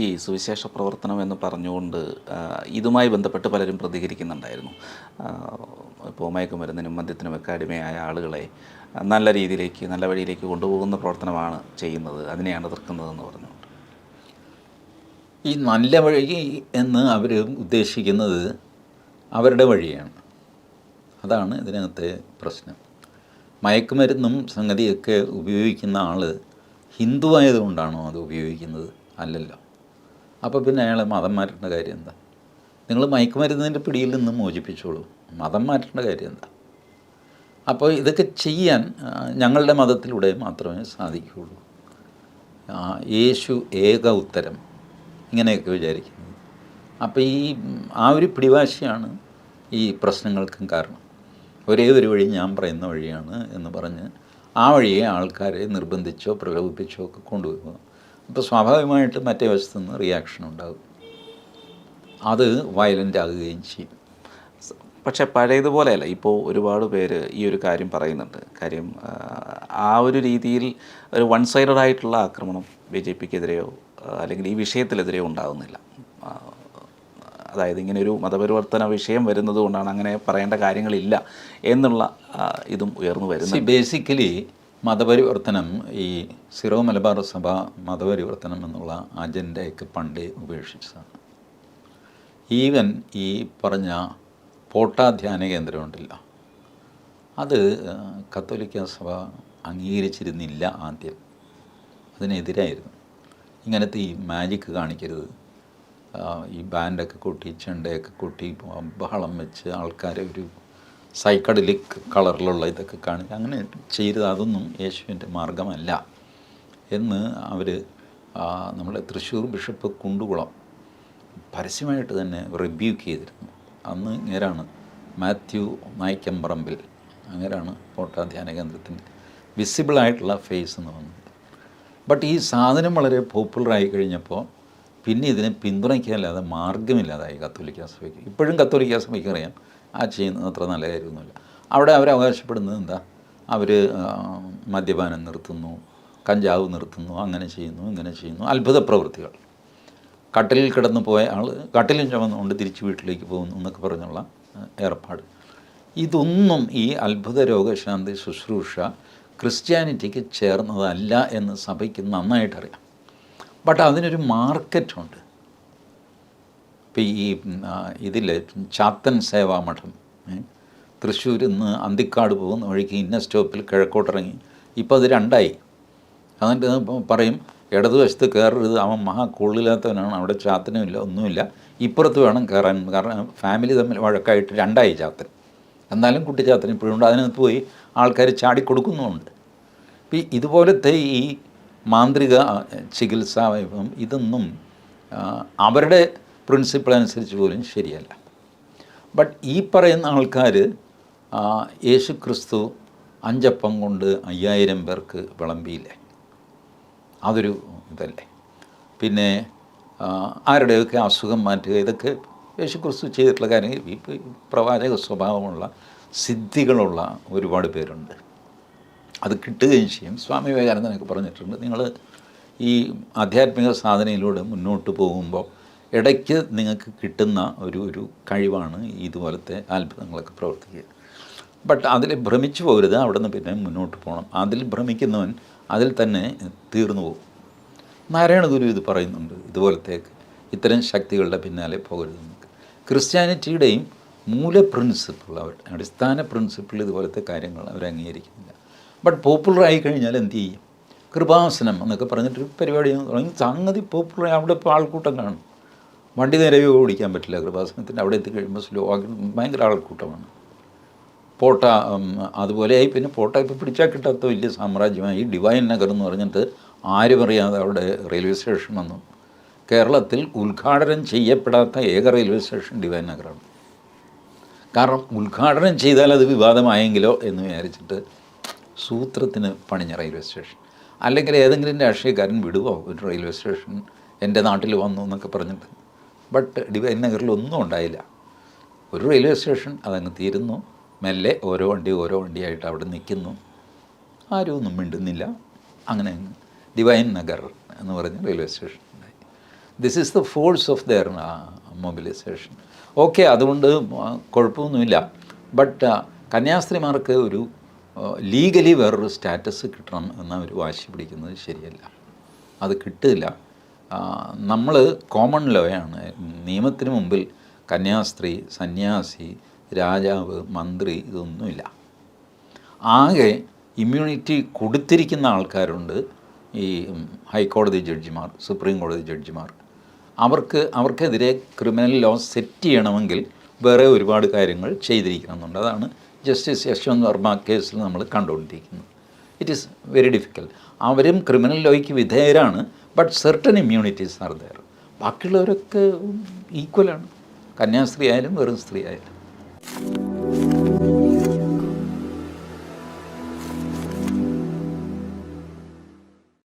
ഈ സുവിശേഷ പ്രവർത്തനം എന്ന് പറഞ്ഞുകൊണ്ട് ഇതുമായി ബന്ധപ്പെട്ട് പലരും പ്രതികരിക്കുന്നുണ്ടായിരുന്നു. ഇപ്പോൾ മയക്കുമരുന്നിനും മദ്യത്തിനുമൊക്കെ അടിമയായ ആളുകളെ നല്ല രീതിയിലേക്ക് നല്ല വഴിയിലേക്ക് കൊണ്ടുപോകുന്ന പ്രവർത്തനമാണ് ചെയ്യുന്നത്. അതിനെയാണ് എതിർക്കുന്നതെന്ന് പറഞ്ഞു ഈ നല്ല വഴി എന്ന് അവർ ഉദ്ദേശിക്കുന്നത് അവരുടെ വഴിയാണ്. അതാണ് ഇതിനകത്തെ പ്രശ്നം. മയക്കുമരുന്നും സംഗതിയൊക്കെ ഉപയോഗിക്കുന്ന ആൾ ഹിന്ദു ആയതുകൊണ്ടാണോ അത് ഉപയോഗിക്കുന്നത്? അല്ലല്ലോ. അപ്പോൾ പിന്നെ അയാളെ മതം മാറ്റേണ്ട കാര്യം എന്താ? നിങ്ങൾ മയക്കുമരുന്നിന്റെ പിടിയിൽ നിന്ന് മോചിപ്പിച്ചോളൂ. മതം മാറ്റേണ്ട കാര്യം എന്താ? അപ്പോൾ ഇതൊക്കെ ചെയ്യാൻ ഞങ്ങളുടെ മതത്തിലൂടെ മാത്രമേ സാധിക്കുകയുള്ളൂ. യേശു ഏക ഉത്തരം. ഇങ്ങനെയൊക്കെ വിചാരിക്കുന്നത്. അപ്പോൾ ഈ ആ ഒരു പിടിവാശിയാണ് ഈ പ്രശ്നങ്ങൾക്കും കാരണം. ഒരേ ഒരു വഴി ഞാൻ പറയുന്ന വഴിയാണ് എന്ന് പറഞ്ഞ് ആ വഴിയെ ആൾക്കാരെ നിർബന്ധിച്ചോ പ്രലോഭിപ്പിച്ചോ ഒക്കെ കൊണ്ടുപോകുക അപ്പോൾ സ്വാഭാവികമായിട്ടും മറ്റേ വശത്തു നിന്ന് റിയാക്ഷൻ ഉണ്ടാകും. അത് വയലന്റ് ആകുകയും ചെയ്യും. പക്ഷെ പഴയതുപോലെയല്ല. ഇപ്പോൾ ഒരുപാട് പേര് ഈ ഒരു കാര്യം പറയുന്നുണ്ട്. കാര്യം ആ, ആ ഒരു രീതിയിൽ ഒരു വൺ സൈഡഡ് ആയിട്ടുള്ള ആക്രമണം ബി ജെ പിക്കെതിരെയോ അല്ലെങ്കിൽ ഈ വിഷയത്തിലെതിരെയോ ഉണ്ടാകുന്നില്ല അതായത് ഇങ്ങനെ ഒരു മതപരിവർത്തന വിഷയം വരുന്നത് കൊണ്ടാണ് അങ്ങനെ പറയേണ്ട കാര്യങ്ങളില്ല എന്നുള്ള ഇതും ഉയർന്നു വരുന്നത് ബേസിക്കലി മതപരിവർത്തനം ഈ സിറോ മലബാർ സഭ മതപരിവർത്തനം എന്നുള്ള അജണ്ടയൊക്കെ പണ്ടേ ഉപേക്ഷിച്ചതാണ്. ഈവൻ ഈ പറഞ്ഞ പോട്ടാ ധ്യാന കേന്ദ്രമുണ്ടല്ലോ അത് കത്തോലിക്ക സഭ അംഗീകരിച്ചിരുന്നില്ല ആദ്യം. അതിനെതിരായിരുന്നു. ഇങ്ങനത്തെ ഈ മാജിക്ക് കാണിക്കരുത്. ഈ ബാൻഡൊക്കെ കൂട്ടി ചെണ്ടയൊക്കെ കൂട്ടി ബഹളം വെച്ച് ആൾക്കാരെ ഒരു സൈക്കഡലിക് കളറിലുള്ള ഇതൊക്കെ കാണിച്ച് അങ്ങനെ ചെയ്ത് അതൊന്നും യേശുവിന്റെ മാർഗമല്ല എന്ന് അവർ നമ്മുടെ തൃശ്ശൂർ ബിഷപ്പ് കുണ്ടുകുളം പരസ്യമായിട്ട് തന്നെ റിബ്യൂക്ക് ചെയ്തിരുന്നു. അന്ന് ഇങ്ങനെയാണ് മാത്യു നായ്ക്കമ്പറമ്പിൽ അങ്ങനെയാണ് ഫോട്ടോധ്യാന കേന്ദ്രത്തിന്റെ വിസിബിളായിട്ടുള്ള ഫേസ് എന്ന് പറഞ്ഞത്. ബട്ട് ഈ സാധനം വളരെ പോപ്പുലറായി കഴിഞ്ഞപ്പോൾ പിന്നെ ഇതിനെ പിന്തുണയ്ക്കാനല്ലാതെ മാർഗമില്ലാതായി കത്തോലിക്ക സഭയ്ക്ക്. ഇപ്പോഴും കത്തോലിക്ക സഭയ്ക്ക് അറിയാം ആ ചെയ്യുന്നത് അത്ര നല്ല കാര്യമൊന്നുമില്ല അവിടെ അവർ അവകാശപ്പെടുന്നത് എന്താ? അവർ മദ്യപാനം നിർത്തുന്നു കഞ്ചാവ് നിർത്തുന്നു അങ്ങനെ ചെയ്യുന്നു ഇങ്ങനെ ചെയ്യുന്നു അത്ഭുത പ്രവൃത്തികൾ കട്ടിലിൽ കിടന്നു പോയ ആൾ കട്ടിലും ചുമന്നുകൊണ്ട് തിരിച്ച് വീട്ടിലേക്ക് പോകുന്നു എന്നൊക്കെ പറഞ്ഞുള്ള ഏർപ്പാട്. ഇതൊന്നും ഈ അത്ഭുത രോഗശാന്തി ശുശ്രൂഷ ക്രിസ്ത്യാനിറ്റിക്ക് ചേർന്നതല്ല എന്ന് സഭയ്ക്ക് നന്നായിട്ടറിയാം. ബട്ട് അതിനൊരു മാർക്കറ്റുണ്ട് ഇപ്പം ഈ ഇതിൽ ചാത്തൻ സേവാമഠം തൃശ്ശൂരിൽ നിന്ന് അന്തിക്കാട് പോകുന്ന വഴിക്ക് ഇന്ന സ്റ്റോപ്പിൽ കിഴക്കോട്ടിറങ്ങി. ഇപ്പോൾ അത് രണ്ടായി. അതിന്റെ പറയും ഇടതുവശത്ത് കയറരുത് അവൻ മഹാ കൂളില്ലാത്തവനാണ് അവിടെ ചാത്തനുമില്ല ഒന്നുമില്ല. ഇപ്പുറത്ത് വേണം കയറാൻ കാരണം ഫാമിലി തമ്മിൽ വഴക്കായിട്ട് രണ്ടായി ചാത്തൻ. എന്നാലും കുട്ടി ചാത്തൻ ഇപ്പോഴും ഉണ്ട്. അതിനകത്ത് പോയി ആൾക്കാർ ചാടിക്കൊടുക്കുന്നുമുണ്ട് ഇപ്പം ഇതുപോലത്തെ ഈ മാന്ത്രിക ചികിത്സാ ഇതൊന്നും അവരുടെ പ്രിൻസിപ്പിൾ അനുസരിച്ച് പോലും ശരിയല്ല. ബട്ട് ഈ പറയുന്ന ആൾക്കാർ യേശു ക്രിസ്തു അഞ്ചപ്പം കൊണ്ട് അയ്യായിരം പേർക്ക് വിളമ്പിയില്ലേ? അതൊരു ഇതല്ലേ? പിന്നെ ആരുടെയൊക്കെ അസുഖം മാറ്റുക ഇതൊക്കെ യേശു ക്രിസ്തു ചെയ്തിട്ടുള്ള ഈ ഈ പ്രവാചക സ്വഭാവമുള്ള സിദ്ധികളുള്ള ഒരുപാട് പേരുണ്ട്. അത് കിട്ടുകയും ചെയ്യും. സ്വാമി വിവേകാനന്ദനൊക്കെ പറഞ്ഞിട്ടുണ്ട്. നിങ്ങൾ ഈ ആധ്യാത്മിക സാധനയിലൂടെ മുന്നോട്ട് പോകുമ്പോൾ ഇടയ്ക്ക് നിങ്ങൾക്ക് കിട്ടുന്ന ഒരു ഒരു കഴിവാണ് ഇതുപോലത്തെ അത്ഭുതങ്ങളൊക്കെ പ്രവർത്തിക്കുക. ബട്ട് അതിൽ ഭ്രമിച്ചു പോകരുത് അവിടെ നിന്ന് പിന്നെ മുന്നോട്ട് പോകണം. അതിൽ ഭ്രമിക്കുന്നവൻ അതിൽ തന്നെ തീർന്നു പോകും. നാരായണ ഗുരു ഇത് പറയുന്നുണ്ട് ഇതുപോലത്തേക്ക്. ഇത്തരം ശക്തികളുടെ പിന്നാലെ പോകരുതെന്ന് ക്രിസ്ത്യാനിറ്റിയുടെയും മൂല പ്രിൻസിപ്പിൾ അവർ അടിസ്ഥാന പ്രിൻസിപ്പിൾ ഇതുപോലത്തെ കാര്യങ്ങൾ അവർ അംഗീകരിക്കുന്നില്ല. ബട്ട് പോപ്പുലർ ആയി കഴിഞ്ഞാൽ എന്ത് ചെയ്യും? കൃപാസനം എന്നൊക്കെ പറഞ്ഞിട്ടൊരു പരിപാടി തുടങ്ങി. സംഗതി പോപ്പുലർ അവിടെ ഇപ്പോൾ ആൾക്കൂട്ടം കാണും. വണ്ടി നേരെ ഓടിക്കാൻ പറ്റില്ല കൃപാസനത്തിന്റെ അവിടെ എത്തിക്കഴിയുമ്പോൾ സ്ലോ ആക്കി ഭയങ്കര ആൾക്കൂട്ടമാണ്. പോട്ട അതുപോലെയായി പിന്നെ പോട്ട ഇപ്പോൾ പിടിച്ചാൽ കിട്ടാത്ത വലിയ സാമ്രാജ്യമായി ഡിവൈൻ നഗർ എന്ന് പറഞ്ഞിട്ട് ആരും അറിയാതെ അവിടെ റെയിൽവേ സ്റ്റേഷൻ വന്നു. കേരളത്തിൽ ഉദ്ഘാടനം ചെയ്യപ്പെടാത്ത ഏക റെയിൽവേ സ്റ്റേഷൻ ഡിവൈൻ നഗറാണ്. കാരണം ഉദ്ഘാടനം ചെയ്താൽ അത് വിവാദമായെങ്കിലോ എന്ന് വിചാരിച്ചിട്ട് സൂത്രത്തിന് പണിഞ്ഞ റെയിൽവേ സ്റ്റേഷൻ. അല്ലെങ്കിൽ ഏതെങ്കിലും രാഷ്ട്രീയക്കാരൻ വിടുവോ? ഒരു റെയിൽവേ സ്റ്റേഷൻ എന്റെ നാട്ടിൽ വന്നു എന്നൊക്കെ പറഞ്ഞിട്ട്. ബട്ട് ഡിവൈൻ നഗറിൽ ഒന്നും ഉണ്ടായില്ല. ഒരു റെയിൽവേ സ്റ്റേഷൻ അതങ്ങ് തീരുന്നു. മെല്ലെ ഓരോ വണ്ടി ഓരോ വണ്ടിയായിട്ട് അവിടെ നിൽക്കുന്നു. ആരും ഒന്നും മിണ്ടുന്നില്ല. അങ്ങനെ ഡിവൈൻ നഗർ എന്ന് പറഞ്ഞ റെയിൽവേ സ്റ്റേഷൻ ഉണ്ടായി. This is the force of their mobilisation okay അതുകൊണ്ട് കുഴപ്പമൊന്നുമില്ല. ബട്ട് കന്യാസ്ത്രീമാർക്ക് ഒരു ലീഗലി വേറൊരു സ്റ്റാറ്റസ് കിട്ടണം എന്ന് വാശി പിടിക്കുന്നത് ശരിയല്ല. അത് കിട്ടില്ല നമ്മൾ കോമൺ ലോയാണ് നിയമത്തിന് മുമ്പിൽ കന്യാസ്ത്രീ സന്യാസി രാജാവ് മന്ത്രി ഇതൊന്നുമില്ല. ആകെ ഇമ്മ്യൂണിറ്റി കൊടുത്തിരിക്കുന്ന ആൾക്കാരുണ്ട് ഈ ഹൈക്കോടതി ജഡ്ജിമാർ സുപ്രീം കോടതി ജഡ്ജിമാർ അവർക്ക് അവർക്കെതിരെ ക്രിമിനൽ ലോ സെറ്റ് ചെയ്യണമെങ്കിൽ വേറെ ഒരുപാട് കാര്യങ്ങൾ ചെയ്തിരിക്കണമെന്നുണ്ട്. അതാണ് ജസ്റ്റിസ് യശ്വന്ത് വർമ്മ കേസിൽ നമ്മൾ കണ്ടുകൊണ്ടിരിക്കുന്നത്. ഇറ്റ് ഈസ് വെരി ഡിഫിക്കൽട്ട് അവരും ക്രിമിനൽ ലോയ്ക്ക് വിധേയരാണ് ബട്ട് സെർട്ടൺ ഇമ്മ്യൂണിറ്റീസ് ആർ ബാക്കിയുള്ളവരൊക്കെ ഈക്വലാണ് കന്യാസ്ത്രീ ആയാലും വെറും സ്ത്രീ ആയാലും.